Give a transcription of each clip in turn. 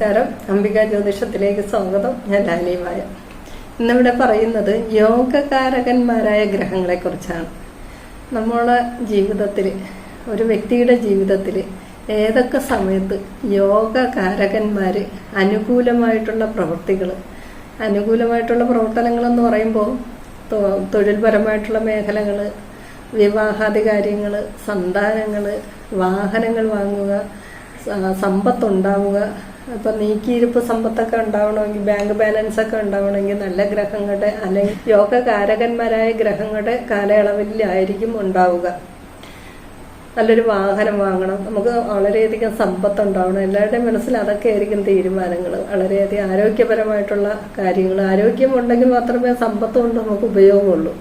നമസ്കാരം. അംബിക ജ്യോതിഷത്തിലേക്ക് സ്വാഗതം. ഞാൻ ലാലിമായ ഇന്നിവിടെ പറയുന്നത് യോഗകാരകന്മാരായ ഗ്രഹങ്ങളെ കുറിച്ചാണ് നമ്മളെ ജീവിതത്തിൽ ഒരു വ്യക്തിയുടെ ജീവിതത്തിൽ ഏതൊക്കെ സമയത്ത് യോഗകാരകന്മാർ അനുകൂലമായിട്ടുള്ള പ്രവൃത്തികൾ അനുകൂലമായിട്ടുള്ള പ്രവർത്തനങ്ങൾ എന്ന് പറയുമ്പോൾ തൊഴിൽപരമായിട്ടുള്ള മേഖലകൾ വിവാഹാദി കാര്യങ്ങൾ സന്താനങ്ങൾ വാഹനങ്ങൾ വാങ്ങുക സമ്പത്തുണ്ടാവുക ഇപ്പം നീക്കിയിരിപ്പ് സമ്പത്തൊക്കെ ഉണ്ടാവണമെങ്കിൽ ബാങ്ക് ബാലൻസ് ഒക്കെ ഉണ്ടാവണമെങ്കിൽ നല്ല ഗ്രഹങ്ങളുടെ അല്ലെങ്കിൽ യോഗകാരകന്മാരായ ഗ്രഹങ്ങളുടെ കാലയളവിലായിരിക്കും ഉണ്ടാവുക. നല്ലൊരു വാഹനം വാങ്ങണം. നമുക്ക് വളരെയധികം സമ്പത്ത് ഉണ്ടാവണം. എല്ലാവരുടെയും മനസ്സിൽ അതൊക്കെ ആയിരിക്കും തീരുമാനങ്ങൾ. വളരെയധികം ആരോഗ്യപരമായിട്ടുള്ള കാര്യങ്ങൾ. ആരോഗ്യം ഉണ്ടെങ്കിൽ മാത്രമേ സമ്പത്ത് കൊണ്ട് നമുക്ക് ഉപയോഗമുള്ളൂ.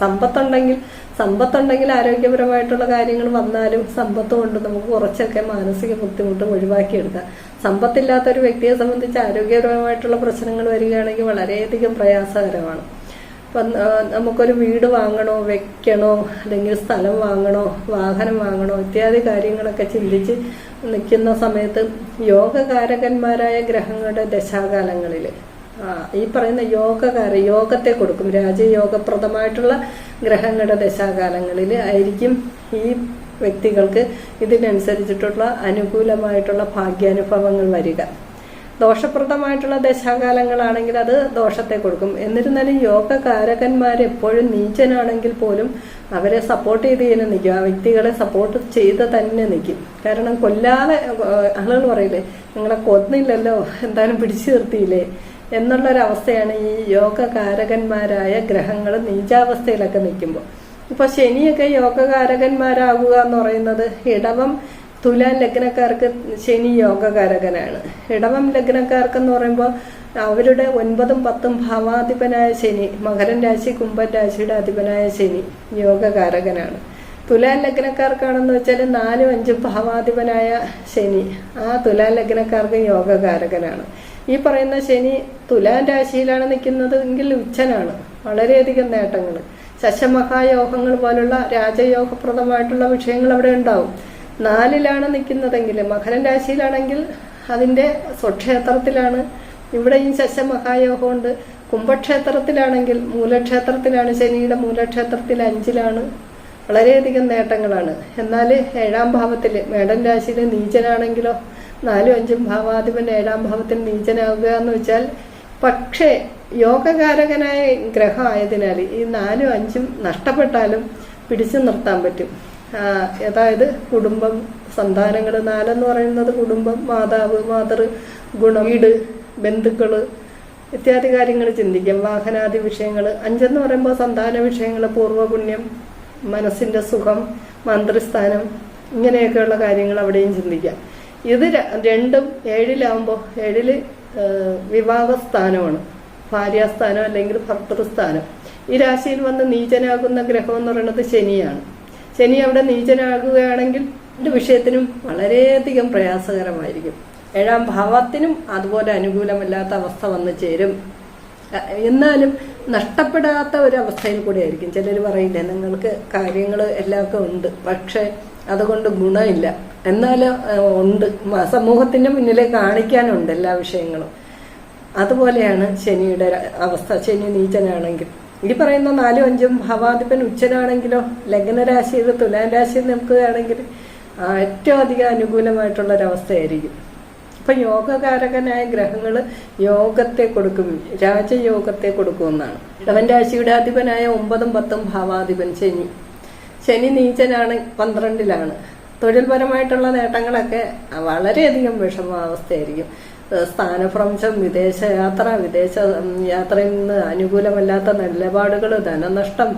സമ്പത്തുണ്ടെങ്കിൽ സമ്പത്തുണ്ടെങ്കിൽ ആരോഗ്യപരമായിട്ടുള്ള കാര്യങ്ങൾ വന്നാലും സമ്പത്ത് കൊണ്ട് നമുക്ക് കുറച്ചൊക്കെ മാനസിക ബുദ്ധിമുട്ട് ഒഴിവാക്കിയെടുക്കാം. സമ്പത്തില്ലാത്ത ഒരു വ്യക്തിയെ സംബന്ധിച്ച് ആരോഗ്യപരമായിട്ടുള്ള പ്രശ്നങ്ങൾ വരികയാണെങ്കിൽ വളരെയധികം പ്രയാസകരമാണ്. ഇപ്പം നമുക്കൊരു വീട് വാങ്ങണോ വെക്കണോ അല്ലെങ്കിൽ സ്ഥലം വാങ്ങണോ വാഹനം വാങ്ങണോ ഇത്യാദി കാര്യങ്ങളൊക്കെ ചിന്തിച്ച് നിൽക്കുന്ന സമയത്ത് യോഗകാരകന്മാരായ ഗ്രഹങ്ങളുടെ ദശാകാലങ്ങളിൽ ഈ പറയുന്ന യോഗകാര യോഗത്തെ കൊടുക്കും രാജ്യയോഗപ്രദമായിട്ടുള്ള ഗ്രഹങ്ങളുടെ ദശാകാലങ്ങളിൽ ആയിരിക്കും ഈ വ്യക്തികൾക്ക് ഇതിനനുസരിച്ചിട്ടുള്ള അനുകൂലമായിട്ടുള്ള ഭാഗ്യാനുഭവങ്ങൾ വരിക. ദോഷപ്രദമായിട്ടുള്ള ദശാകാലങ്ങളാണെങ്കിൽ അത് ദോഷത്തെ കൊടുക്കും. എന്നിരുന്നാലും യോഗകാരകന്മാർ എപ്പോഴും നീചനാണെങ്കിൽ പോലും അവരെ സപ്പോർട്ട് ചെയ്ത് തന്നെ നിൽക്കും. ആ വ്യക്തികളെ സപ്പോർട്ട് ചെയ്ത് തന്നെ നിൽക്കും. കാരണം കൊല്ലാതെ ആളുകൾ പറയില്ലേ നിങ്ങളെ കൊന്നില്ലല്ലോ എന്തായാലും പിടിച്ചു നിർത്തിയില്ലേ? എന്നുള്ളൊരവസ്ഥയാണ് ഈ യോഗകാരകന്മാരായ ഗ്രഹങ്ങൾ നീചാവസ്ഥയിലൊക്കെ നിൽക്കുമ്പോൾ. ഇപ്പൊ ശനിയൊക്കെ യോഗകാരകന്മാരാകുക എന്ന് പറയുന്നത്. ഇടവം തുലാൻ ലഗ്നക്കാർക്ക് ശനി യോഗകാരകനാണ്. ഇടവം ലഗ്നക്കാർക്കെന്ന് പറയുമ്പോൾ അവരുടെ ഒൻപതും പത്തും ഭാവാധിപനായ ശനി മകരൻ രാശി കുംഭൻ രാശിയുടെ അധിപനായ ശനി യോഗകാരകനാണ്. തുലാൻ ലഗ്നക്കാർക്കാണെന്ന് വെച്ചാൽ നാലും അഞ്ചും ഭാവാധിപനായ ശനി ആ തുലാൻ ലഗ്നക്കാർക്ക് യോഗകാരകനാണ്. ഈ പറയുന്ന ശനി തുലാൻ രാശിയിലാണ് നിൽക്കുന്നത് എങ്കിൽ ഉച്ചനാണ്. വളരെയധികം നേട്ടങ്ങൾ ശശമഹായോഗങ്ങൾ പോലുള്ള രാജയോഗപ്രദമായിട്ടുള്ള വിഷയങ്ങൾ അവിടെ ഉണ്ടാവും. നാലിലാണ് നിൽക്കുന്നതെങ്കിൽ മകരൻ രാശിയിലാണെങ്കിൽ അതിന്റെ സ്വക്ഷേത്രത്തിലാണ്. ഇവിടെയും ശശമഹായോഗമുണ്ട് കുംഭക്ഷേത്രത്തിലാണെങ്കിൽ മൂലക്ഷേത്രത്തിലാണ്. ശനിയുടെ മൂലക്ഷേത്രത്തിൽ അഞ്ചിലാണ്. വളരെയധികം നേട്ടങ്ങളാണ്. എന്നാൽ ഏഴാം ഭാവത്തിൽ മേടൻ രാശിയിൽ നീചനാണെങ്കിലോ നാലും അഞ്ചും ഭാവാധിപൻ ഏഴാം ഭാവത്തിൽ നീചനാവുക എന്ന് വെച്ചാൽ പക്ഷേ യോഗകാരകനായ ഗ്രഹമായതിനാൽ ഈ നാലും അഞ്ചും നഷ്ടപ്പെട്ടാലും പിടിച്ചു നിർത്താൻ പറ്റും. അതായത് കുടുംബം സന്താനങ്ങൾ നാലെന്ന് പറയുന്നത് കുടുംബം മാതാവ് മാതൃ ഗുണം വീട് ബന്ധുക്കൾ ഇത്യാദി കാര്യങ്ങൾ ചിന്തിക്കാം. വാഹനാദി വിഷയങ്ങൾ അഞ്ചെന്ന് പറയുമ്പോൾ സന്താന വിഷയങ്ങൾ പൂർവപുണ്യം മനസ്സിന്റെ സുഖം മന്ത്രിസ്ഥാനം ഇങ്ങനെയൊക്കെയുള്ള കാര്യങ്ങൾ അവിടെയും ചിന്തിക്കാം. ഇത് രണ്ടും ഏഴിലാവുമ്പോൾ ഏഴിൽ വിവാഹസ്ഥാനമാണ്. ഭാര്യാസ്ഥാനം അല്ലെങ്കിൽ ഭർത്തൃസ്ഥാനം ഈ രാശിയിൽ വന്ന് നീചനാകുന്ന ഗ്രഹം എന്ന് പറയുന്നത് ശനിയാണ്. ശനി അവിടെ നീചനാകുകയാണെങ്കിൽ വിഷയത്തിനും വളരെയധികം പ്രയാസകരമായിരിക്കും. ഏഴാം ഭാവത്തിനും അതുപോലെ അനുകൂലമല്ലാത്ത അവസ്ഥ വന്നു ചേരും. എന്നാലും നഷ്ടപ്പെടാത്ത ഒരു അവസ്ഥയിൽ കൂടെ ആയിരിക്കും ചിലർ പറയില്ലേ നിങ്ങൾക്ക് കാര്യങ്ങൾ എല്ലാവർക്കും ഉണ്ട്. പക്ഷേ അതുകൊണ്ട് ഗുണമില്ല. എന്നാലും ഉണ്ട്. സമൂഹത്തിന്റെ മുന്നിലെ കാണിക്കാനുണ്ട് എല്ലാ വിഷയങ്ങളും. അതുപോലെയാണ് ശനിയുടെ അവസ്ഥ. ശനി നീചനാണെങ്കിൽ. ഈ പറയുന്ന നാലും അഞ്ചും ഭവാധിപൻ ഉച്ചനാണെങ്കിലോ ലഗ്നരാശിയിൽ തുലാൻ രാശിയിൽ നിൽക്കുകയാണെങ്കിൽ ഏറ്റവും അധികം അനുകൂലമായിട്ടുള്ള ഒരവസ്ഥയായിരിക്കും അപ്പൊ യോഗകാരകനായ ഗ്രഹങ്ങൾ യോഗത്തെ കൊടുക്കും രാജയോഗത്തെ കൊടുക്കുമെന്നാണ്. ഇടവൻ രാശിയുടെ അധിപനായ ഒമ്പതും പത്തും ഭാവാധിപൻ ശനി. ശനി നീചനാണ് പന്ത്രണ്ടിലാണ്. തൊഴിൽപരമായിട്ടുള്ള നേട്ടങ്ങളൊക്കെ വളരെയധികം വിഷമാവസ്ഥയായിരിക്കും. സ്ഥാനഭ്രംശം വിദേശയാത്ര വിദേശ യാത്രയിൽ നിന്ന് അനുകൂലമല്ലാത്ത നിലപാടുകൾ ധനനഷ്ടം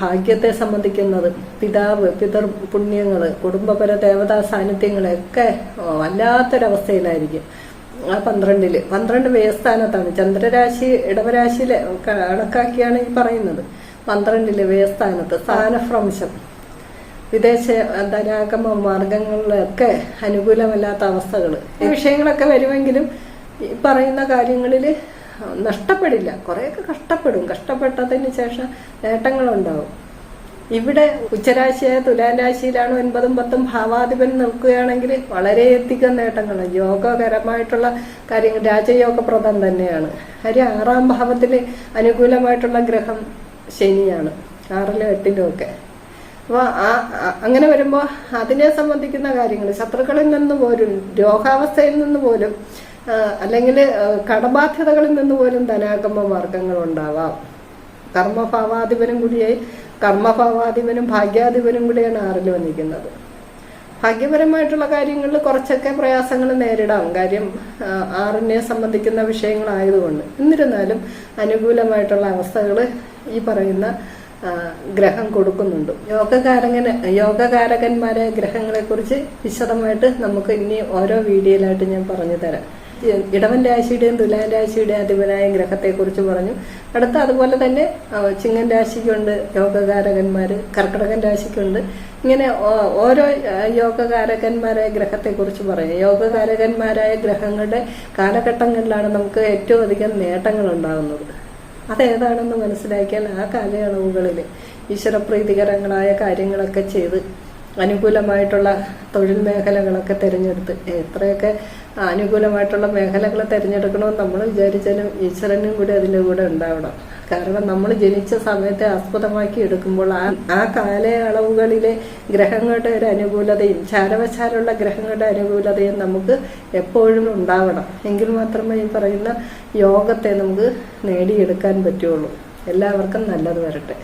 ഭാഗ്യത്തെ സംബന്ധിക്കുന്നത് പിതാവ് പിതൃ പുണ്യങ്ങൾ കുടുംബപര ദേവതാ സാന്നിധ്യങ്ങളൊക്കെ വല്ലാത്തൊരവസ്ഥയിലായിരിക്കും. ആ പന്ത്രണ്ടിൽ പന്ത്രണ്ട് വ്യയസ്ഥാനത്താണ്. ചന്ദ്രരാശി ഇടവരാശിയിലെ കണക്കാക്കിയാണ് ഈ പറയുന്നത്. പന്ത്രണ്ടിൽ വ്യയസ്ഥാനത്ത് സ്ഥാനഭ്രംശം. വിദേശ ധനാഗമ മാർഗങ്ങളിലൊക്കെ അനുകൂലമല്ലാത്ത അവസ്ഥകൾ ഈ വിഷയങ്ങളൊക്കെ വരുമെങ്കിലും ഈ പറയുന്ന കാര്യങ്ങളിൽ നഷ്ടപ്പെടില്ല. കുറേയൊക്കെ കഷ്ടപ്പെടും. കഷ്ടപ്പെട്ടതിന് ശേഷം നേട്ടങ്ങളുണ്ടാവും. ഇവിടെ ഉച്ചരാശിയായ തുലാം രാശിയിലാണ് ഒൻപതും പത്തും ഭാവാധിപൻ നിൽക്കുകയാണെങ്കിൽ വളരെയധികം നേട്ടങ്ങൾ യോഗകരമായിട്ടുള്ള കാര്യങ്ങൾ രാജയോഗപ്രദം തന്നെയാണ്. കാര്യം ആറാം ഭാവത്തിൽ അനുകൂലമായിട്ടുള്ള ഗ്രഹം ശനിയാണ്. ആറിലും എട്ടിലും ഒക്കെ. അപ്പോൾ അങ്ങനെ വരുമ്പോൾ അതിനെ സംബന്ധിക്കുന്ന കാര്യങ്ങൾ ശത്രുക്കളിൽ നിന്ന് പോലും രോഗാവസ്ഥയിൽ നിന്ന് പോലും അല്ലെങ്കിൽ കടബാധ്യതകളിൽ നിന്ന് പോലും ധനാഗമ മാർഗങ്ങൾ ഉണ്ടാവാം. കർമ്മഭാവാധിപനും കൂടിയായി കർമ്മഭാവാധിപനും ഭാഗ്യാധിപനും കൂടിയാണ് ആറിൽ വന്നിരിക്കുന്നത്. ഭാഗ്യപരമായിട്ടുള്ള കാര്യങ്ങളിൽ കുറച്ചൊക്കെ പ്രയാസങ്ങൾ നേരിടാം. കാര്യം ആറിനെ സംബന്ധിക്കുന്ന വിഷയങ്ങളായതുകൊണ്ട്. എന്നിരുന്നാലും അനുകൂലമായിട്ടുള്ള അവസ്ഥകൾ ഈ പറയുന്ന ഗ്രഹം കൊടുക്കുന്നുണ്ട്. യോഗകാരകന് യോഗകാരകന്മാരെ ഗ്രഹങ്ങളെ കുറിച്ച് വിശദമായിട്ട് നമുക്ക് ഇനി ഓരോ വീഡിയോയിലായിട്ട് ഞാൻ പറഞ്ഞു തരാം. ഇടവൻ രാശിയുടെയും തുലാൻ രാശിയുടെയും അധിപനായ ഗ്രഹത്തെക്കുറിച്ച് പറഞ്ഞു. അടുത്ത അതുപോലെ തന്നെ ചിങ്ങൻ രാശിക്കുണ്ട് യോഗകാരകന്മാർ കർക്കിടകൻ രാശിക്കുണ്ട്. ഇങ്ങനെ ഓരോ യോഗകാരകന്മാരായ ഗ്രഹത്തെ കുറിച്ച് പറയും യോഗകാരകന്മാരായ ഗ്രഹങ്ങളുടെ കാലഘട്ടങ്ങളിലാണ് നമുക്ക് ഏറ്റവും അധികം നേട്ടങ്ങൾ ഉണ്ടാകുന്നത് അതേതാണെന്ന് മനസ്സിലാക്കിയാൽ ആ കാലയളവുകളിൽ ഈശ്വരപ്രീതികരങ്ങളായ കാര്യങ്ങളൊക്കെ ചെയ്ത് അനുകൂലമായിട്ടുള്ള തൊഴിൽ മേഖലകളൊക്കെ തിരഞ്ഞെടുത്ത് എത്രയൊക്കെ അനുകൂലമായിട്ടുള്ള മേഖലകൾ തിരഞ്ഞെടുക്കണമെന്ന് നമ്മൾ വിചാരിച്ചാലും ഈശ്വരനും കൂടി അതിന്റെ കൂടെ ഉണ്ടാവണം. കാരണം നമ്മൾ ജനിച്ച സമയത്തെ ആസ്പദമാക്കി എടുക്കുമ്പോൾ ആ ആ കാലയളവുകളിലെ ഗ്രഹങ്ങളുടെ ഒരു അനുകൂലതയും ചാരവശാലുള്ള ഗ്രഹങ്ങളുടെ അനുകൂലതയും നമുക്ക് എപ്പോഴും ഉണ്ടാവണം. എങ്കിൽ മാത്രമേ ഈ പറയുന്ന യോഗത്തെ നമുക്ക് നേടിയെടുക്കാൻ പറ്റുള്ളൂ. എല്ലാവർക്കും നല്ലത് വരട്ടെ.